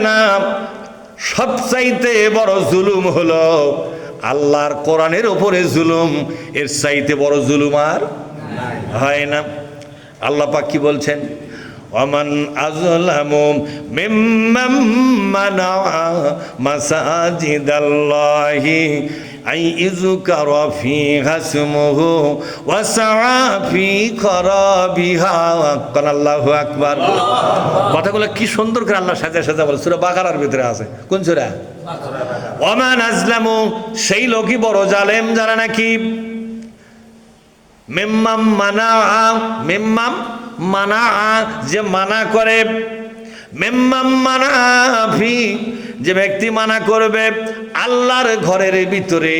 না, সবচাইতে বড় জুলুম হলো আল্লাহর কোরআনের ওপরে জুলুম। এর চাইতে বড় জুলুম আর হয় না। আল্লাহ পাক কি বলছেন? ওমান আজলামু মিম্মাম মানা মাসাজিদাল্লাহি আই ইযুকার ফিহা ইসমুহু ওয়া সাআ ফি খরাবিহা কাল আল্লাহু আকবার কথাগুলো কি সুন্দর করে আল্লাহ সাজা সাজা বলে। সূরা বাকারার ভিতরে আছে। কোন সূরা? ওমান আজলামু, সেই লোকই বড় জালেম, যারা নাকি মেম্মাম মানা মেম্মাম মানা, যে মানা করে যে ব্যক্তি মানা করবে, আল্লাহর ঘরের ভিতরে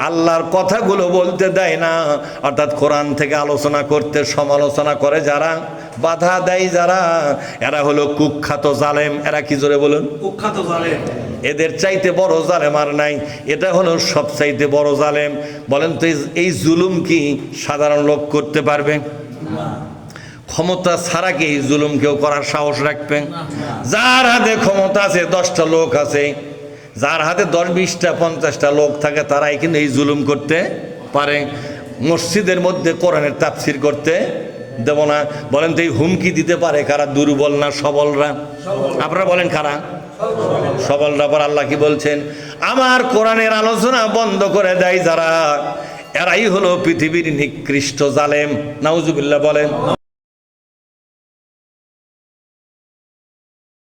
আল্লাহর কথাগুলো বলতে দেয় না। অর্থাৎ কোরআন থেকে আলোচনা করতে, সমালোচনা করে যারা, বাধা দেয় যারা, এরা হলো কুখ্যাত জালেম। এরা কি জোরে বলুন? কুখ্যাত জালেম। এদের চাইতে বড় জালেম আর নাই। এটা হলো সব চাইতে বড় জালেম। বলেন তো, এই- জুলুম কি সাধারণ লোক করতে পারবে? ক্ষমতা ছাড়া কি জুলুম কেউ করার সাহস রাখবে? যার হাতে ক্ষমতা আছে, দশটা লোক আছে। যার হাতে দশ, বিশটা, পঞ্চাশটা লোক থাকে, তারাই কিন্তু এই জুলুম করতে পারে। মসজিদের মধ্যে কোরআনের তাফসির করতে দেব না। বলেন তো এই হুমকি দিতে পারে কারা? দুর্বল না সবলরা? আপনারা বলেন কারা? সবলরা। পর আল্লাহ কি বলছেন? আমার কোরআনের আলোচনা বন্ধ করে দেয় যারা। এরাই হলো পৃথিবীর নিকৃষ্ট জালেম। নাউজুবিল্লাহ বলেন।